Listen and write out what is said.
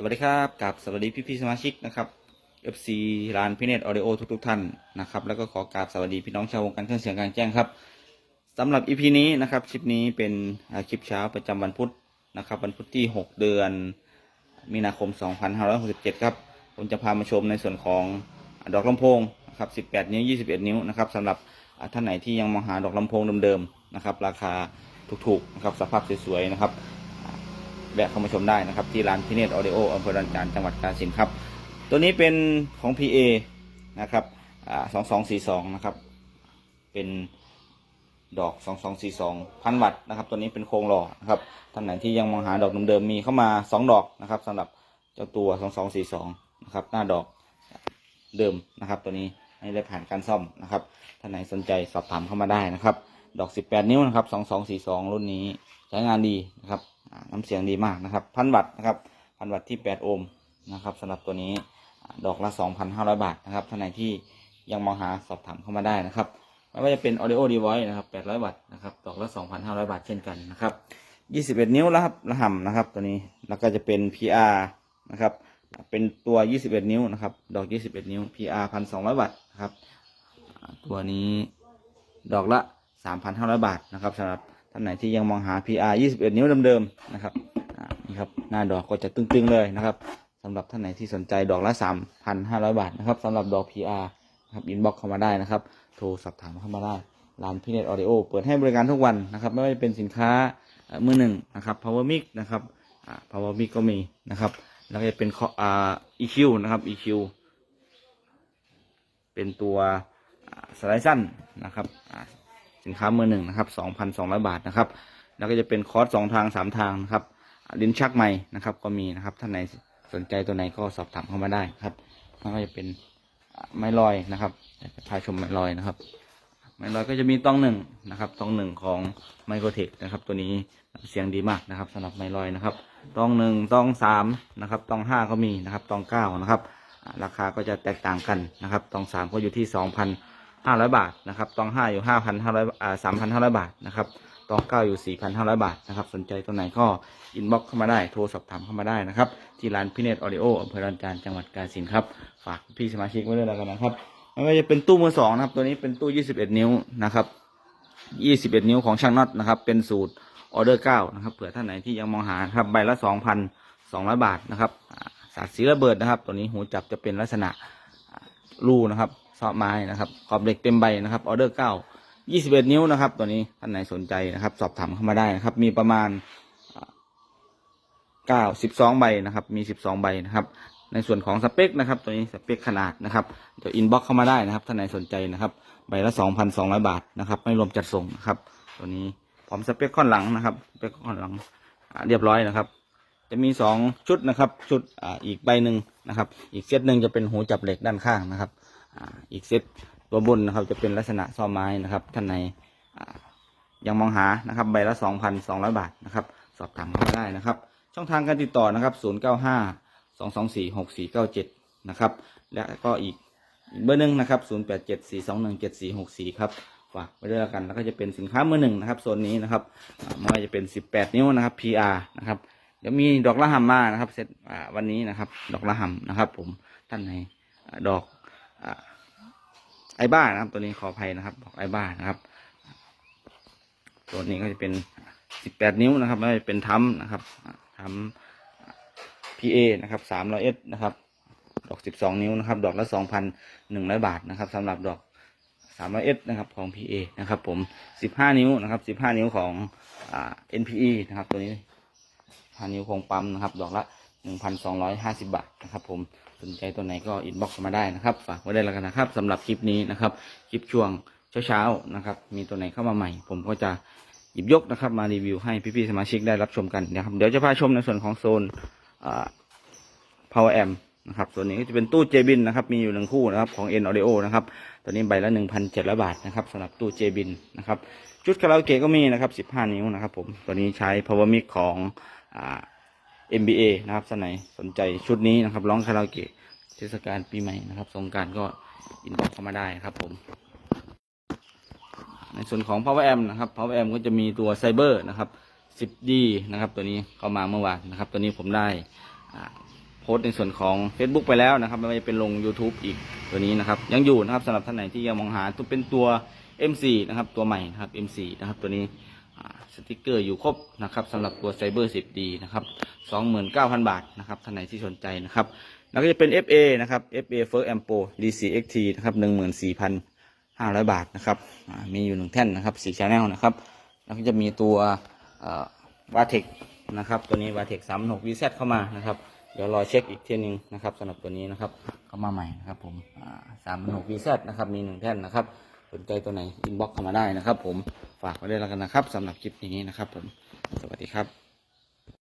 สวัสดีครับกับสวัสดีพี่ๆสมาชิกนะครับ FC ร้านพิเนตออเดโอทุกๆท่านนะครับ แล้วก็ขอกราบสวัสดีพี่น้องชาววงการเครื่องเสียงกางแจ้งครับสำหรับ EP นี้นะครับคลิปนี้เป็นคลิปเช้าประจำวันพุธนะครับ วันพุธที่ 6 เดือน มีนาคม 2567 ครับ ผมจะพามาชมในส่วนของดอกลำโพงนะครับ18 นิ้ว 21 นิ้วนะครับสำหรับท่านไหนที่ยังมองหาดอกลำโพงเดิมๆนะครับ ราคาถูกๆนะครับสภาพสวยๆนะครับ แวะเข้ามาชมได้นะครับ ที่ร้านพิเนตออดิโออำเภอดันจานจังหวัดกาฬสินธุ์ครับ ตัวนี้เป็นของ PA นะครับสองสองสี่สองนะครับ เป็นดอกสองสองสี่สองพันวัตต์นะครับ ตัวนี้เป็นโครงหล่อนะครับท่านไหนที่ยังมองหาดอกเดิมๆมีเข้ามาสองดอกนะครับสำหรับเจ้าตัวสองสองสี่สองนะครับ หน้าดอกเดิมนะครับ ตัวนี้ไม่ได้ผ่านการซ่อมนะครับท่านไหนสนใจสอบถามเข้ามาได้นะครับ ดอกสิบแปดนิ้วนะครับสองสองสี่สองรุ่นนี้ใช้งานดีนะครับน้ำเสียงดีมากนะครับพันวัตต์นะครับพันวัตต์ที่แปดโอห์มนะครับสำหรับตัวนี้ดอกละ2,500บาทนะครับท่านไหนที่ยังมองหาสอบถามเข้ามาได้นะครับไม่ว่าจะเป็น audio device นะครับ800วัตต์นะครับดอกละ2,500บาทเช่นกันนะครับ21นิ้วแล้วครับระห่ำนะครับตัวนี้แล้วก็จะเป็น PR นะครับเป็นตัว 21 นิ้วนะครับ ดอก 21 นิ้ว PR 1,200 วัตต์นะครับ ตัวนี้ดอกละ 3,500 บาทนะครับสำหรับท่านไหนที่ยังมองหา PR 21 นิ้วเดิมๆนะครับนี่ครับหน้าดอกก็จะตึงๆเลยนะครับสำหรับท่านไหนที่สนใจดอกละ 3,500 บาทนะครับสำหรับดอก PR นะครับอินบ็อกเข้ามาได้นะครับ โทรสอบถามเข้ามาได้ร้านพิเนตออดิโอเปิดให้บริการทุกวันนะครับ ไม่ว่าจะเป็นสินค้าเมือหนึ่งนะครับ power mic นะครับอ่า power mic ก็มีนะครับ แล้วก็จะเป็นออ่า EQ นะครับ EQ เป็นตัวสไลด์สั้นนะครับอ่า สินค้ามือหนึ่งนะครับ2,200บาทนะครับ แล้วก็จะเป็นคอร์สสองทางสามทางนะครับลิ้นชักใหม่นะครับ ก็มีนะครับท่านไหนสนใจตัวไหนก็สอบถามเข้ามาได้ครับแล้วก็จะเป็นไม้ลอยนะครับจะพาชมไม้ลอยนะครับ ไม้ลอยก็จะมีต้องหนึ่งนะครับต้องหนึ่งของไมโครเทคนะครับ ตัวนี้เสียงดีมากนะครับสำหรับไม้ลอยนะครับต้องหนึ่งต้องสามนะครับต้องห้าก็มีนะครับต้องเก้านะครับ ราคาก็จะแตกต่างกันนะครับต้องสามก็อยู่ที่สองพัน ห้าร้อยบาทนะครับตองห้าอยู่ห้าพันห้าร้อยอ่าสามพันห้าร้อยบาทนะครับตองเก้าอยู่สี่พันห้าร้อยบาทนะครับสนใจตัวไหนก็อินบ็อกเข้ามาได้โทรสอบถามเข้ามาได้นะครับที่ร้านพิเนตออดิโออำเภอรันจานจังหวัดกาฬสินธุ์ครับฝากพี่สมาชิกไว้ด้วยแล้วกันนะครับไม่ว่าจะเป็นตู้มือสองนะครับตัวนี้เป็นตู้21นิ้วนะครับ21นิ้วของช่างน็อตนะครับเป็นสูตรออเดอร์9นะครับเผื่อท่านไหนที่ยังมองหาครับใบละ2,200บาทนะครับสาดสีระเบิดนะครับ ตัวนี้หูจับจะเป็นลักษณะรูนะครับ ซอกไม้นะครับขอบเหล็กเต็มใบนะครับออเดอร์9 21นิ้วนะครับ ตัวนี้ท่านไหนสนใจนะครับ สอบถามเข้ามาได้นะครับ มีประมาณเก้าสิบสองใบนะครับ มีสิบสองใบนะครับ ในส่วนของสเปคนะครับ ตัวนี้สเปคขนาดนะครับเดี๋ยวอินบ็อกเข้ามาได้นะครับท่านไหนสนใจนะครับ ใบละสองพันสองร้อยบาทนะครับไม่รวมจัดส่งนะครับ ตัวนี้พร้อมสเปคข้อนหลังนะครับสเปคข้อนหลังเรียบร้อยนะครับ จะมีสองชุดนะครับ ชุดออีกใบหนึ่งนะครับ อีกเซตหนึ่งจะเป็นหูจับเหล็กด้านข้างนะครับ อีกเซตตัวบนนะครับจะเป็นลักษณะซ้อไม้นะครับท่านไหนยังมองหานะครับใบละสองพันสองร้อยบาทนะครับ สอบถามเข้ามาได้นะครับ ช่องทางการติดต่อนะครับ 0 9 5 2 2 4 6 4 9 7 นะครับ และก็อีกเบอร์หนึ่งนะครับ 0 8 7 4 2 1 7 4 6 4 ครับฝากไว้ด้วยกันแล้วก็จะเป็นสินค้ามือหนึ่งนะครับโซนนี้นะครับไม่ว่าจะเป็น 18 นิ้วนะครับ PR นะครับเดี๋ยวมีดอกละหัมมานะครับเซตวันนี้นะครับ ดอกละหัมนะครับ ผมท่านไหนดอกอ่า ไอบ้านะครับ ตัวนี้ขออภัยนะครับดอกไอบ้านะครับ ตัวนี้ก็จะเป็น18นิ้วนะครับไม่เป็นทั้มนะครับทั้ม PA นะครับ300 S นะครับ ดอก12นิ้วนะครับ ดอกละ2,100บาทนะครับสำหรับดอก300 S นะครับของ PA นะครับผม15นิ้วนะครับ15นิ้วของอ่า NPE นะครับ ตัวนี้5นิ้วของปั๊มนะครับ ดอกละ1,250บาทนะครับผม สนใจตัวไหนก็อินบ็อกซ์มาได้นะครับ ฝากไว้ได้แล้วกันนะครับสำหรับคลิปนี้นะครับ คลิปช่วงเช้าๆนะครับ มีตัวไหนเข้ามาใหม่ ผมก็จะหยิบยกนะครับ มารีวิวให้พี่ๆสมาชิกได้รับชมกันนะครับ เดี๋ยวจะพาชมในส่วนของโซนอ่า power amp นะครับส่วนนี้ก็จะเป็นตู้เจบินนะครับ มีอยู่หนึ่งคู่นะครับของ N Audio นะครับ ตัวนี้ใบละ 1,700 บาทนะครับสำหรับตู้เจบินนะครับ ชุดคาราโอเกะก็มีนะครับ 15 นิ้วนะครับผม ตัวนี้ใช้ power mic ของอ่า MBA นะครับสนไหนสนใจชุดนี้นะครับ ร้องคาราโอเกะเทศกาลปีใหม่นะครับสงการก็อินบ็อกเข้ามาได้ครับผม ในส่วนของ power amp นะครับ power amp ก็จะมีตัวไซเบอร์นะครับ 10D นะครับ ตัวนี้เข้ามาเมื่อวานนะครับ ตัวนี้ผมได้อ่าพสต์ในส่วนของ Facebook ไปแล้วนะครับ ไม่ว่าจะเป็นลง YouTube อีกตัวนี้นะครับ ยังอยู่นะครับสำหรับท่านไหนที่ยังมองหาตัวเป็นตัว M4 นะครับ ตัวใหม่นะครับ M4 นะครับ ตัวนี้ สติกเกอร์อยู่ครบนะครับสำหรับตัว Cyber 10D นะครับ29,000 บาทนะครับท่านไหนที่สนใจนะครับแล้วก็จะเป็น FA นะครับ FA First Ampo DCXT นะครับ14,500 บาทนะครับมีอยู่หนึ่งแท่นนะครับสีชาแนลนะครับแล้วก็จะมีตัววาเทคนะครับตัวนี้วาเทคสามหกวีซเข้ามานะครับเดี๋ยวรอเช็คอีกทีหนึงนะครับสำหรับตัวนี้นะครับเข้ามาใหม่นะครับผมสามหกวีซนะครับมีหนึ่งแท่นนะครับ สนใจตัวไหนอินบ็อกเข้ามาได้นะครับ ผมฝากไว้ด้วยแล้วกันนะครับสำหรับคลิปนี้นะครับ ผมสวัสดีครับ